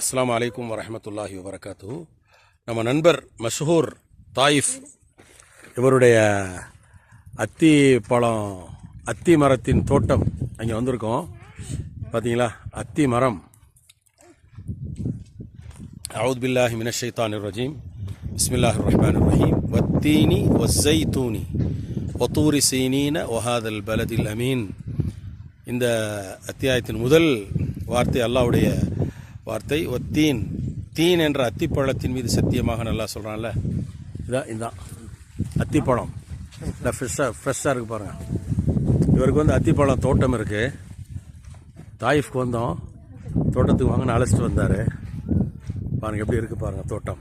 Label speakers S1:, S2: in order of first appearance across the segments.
S1: அஸ்லாம் வலைக்கம் வரமத்துல்லாஹி வரகாத்து நம்ம நண்பர் மஷ்ஹூர் தாயிஃப் இவருடைய அத்தி பழம் அத்தி மரத்தின் தோட்டம் அங்கே வந்திருக்கோம். பார்த்தீங்களா அத்தி மரம். அவுத் பில்லாஹி மினஷைத்தான் ரஜீம். பிஸ்மில்லாஹ் ரஹ்மான் ரஹீம். வத்தீனி ஒஸ்ஸை தூணி ஒத்தூரி சீனீன ஒஹாதல் பலதில் அமீன். இந்த அத்தியாயத்தின் முதல் வார்த்தை அல்லாவுடைய வார்த்தை. ஒத்தீன் தீன். என்ற அத்திப்பழத்தின் மீது சத்தியமாக நல்லா சொல்கிறான்ல இதான் இதுதான் அத்திப்பழம். நல்லா ஃப்ரெஷ்ஷாக ஃப்ரெஷ்ஷாக இருக்குது பாருங்கள் இவருக்கு வந்து அத்திப்பழம் தோட்டம் இருக்குது தாயிஃப்க்கு வந்தோம். தோட்டத்துக்கு வாங்கன்னு அழைச்சிட்டு வந்தார். பாருங்க எப்படி இருக்கு பாருங்கள் தோட்டம்.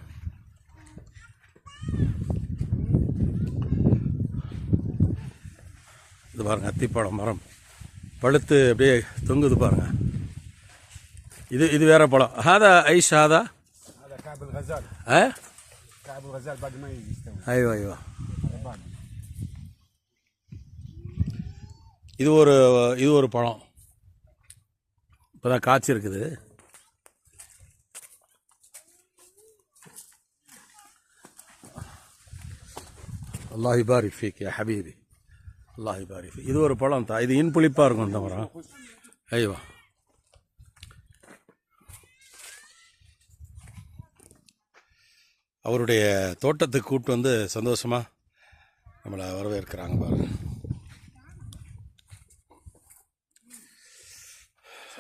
S1: இது பாருங்கள் அத்திப்பழம் மரம். பழுத்து அப்படியே தொங்குது பாருங்கள் இது இது வேற பழம் ஹாதா ஐஷ் ஹாதா
S2: هذا كعب الغزال
S1: ஆ
S2: كعب الغزال بعد ما يستوي
S1: ஐயோ ஐயோ
S2: هذا بعد
S1: இது ஒரு இது ஒரு பழம் இப்போதான் காய்ச்சி இருக்குது அல்லாஹ் பாரி ஃபீக் யா ஹபீபி அல்லாஹ் பாரி ஃபீக் இது ஒரு பழம் தான் இது இன்புளிப்பாக இருக்கும் இந்த மரம் ஐயோ அவருடைய தோட்டத்துக்கு கூப்பிட்டு வந்து சந்தோஷமாக நம்மளை வரவேற்கிறாங்க பாருங்க.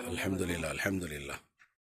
S1: அலமதுல்லா அலமதுல்லா